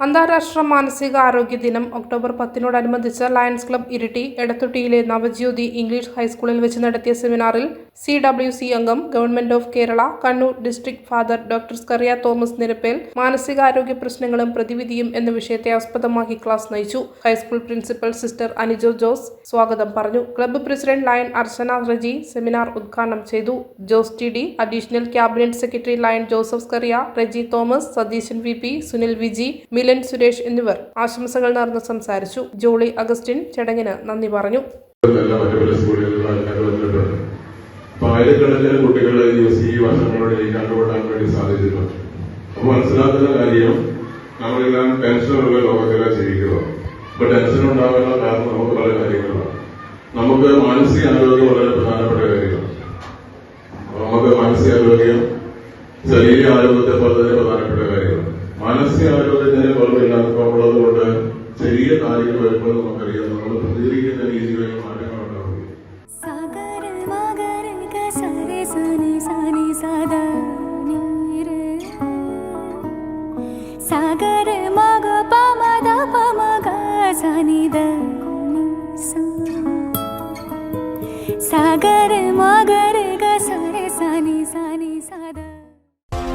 അന്താരാഷ്ട്ര മാനസികാരോഗ്യ ദിനം ഒക്ടോബർ പത്തിനോടനുബന്ധിച്ച് ലയൺസ് ക്ലബ് ഇരിട്ടി എടത്തൊട്ടിയിലെ നവജ്യോതി ഇംഗ്ലീഷ് ഹൈസ്കൂളിൽ വെച്ച് നടത്തിയ സെമിനാറിൽ സി ഡബ്ല്യു സി അംഗം government of Kerala Kannur district father doctor Skaria Thomas Nirappel മാനസികാരോഗ്യ പ്രശ്നങ്ങളും പ്രതിവിധിയും എന്ന വിഷയത്തെ ആസ്പദമാക്കി ക്ലാസ് നയിച്ചു. High school principal sister Anijo Jose സ്വാഗതം പറഞ്ഞു. Club president lion Archana Reji seminar ഉദ്ഘാടനം ചെയ്തു. Jose T D additional cabinet secretary lion Joseph Skaria Reji Thomas Satheesan V P Sunil Viji Milan Suresh എന്നിവർ ആശംസകൾ നേർന്ന് സംസാരിച്ചു. Jolly Augustine ചടങ്ങിന് നന്ദി പറഞ്ഞു. ആയിരക്കണക്കിന് കുട്ടികളെ ഈ ഈ വർഷങ്ങളിലേക്ക് കണ്ടുകൊള്ളാൻ വേണ്ടി സാധിച്ചിട്ടുണ്ട്. അപ്പൊ മനസ്സിലാക്കുന്ന കാര്യം നമ്മളെല്ലാം ടെൻഷനുള്ള ലോകത്തിലാണ് ജീവിക്കുക അപ്പൊ ടെൻഷൻ ഉണ്ടാകാനുള്ള കാരണം നമുക്ക് പല കാര്യങ്ങളാണ്. നമുക്ക് മാനസികാരോഗ്യം വളരെ പ്രധാനപ്പെട്ട കാര്യമാണ്. നമുക്ക് മാനസിക ആരോഗ്യം ശരീര ആരോഗ്യത്തെ പോലെ പ്രധാനപ്പെട്ട മാനസികാരോഗ്യത്തിന് കുറവില്ലാത്തത് കൊണ്ട് ചെറിയ കാര്യങ്ങൾ വരുമ്പോൾ നമുക്കറിയാം. നമ്മൾ പ്രതികരിക്കുന്ന രീതികളിൽ മാറ്റങ്ങൾ ഉണ്ടാവുകയും സാഗര മഗ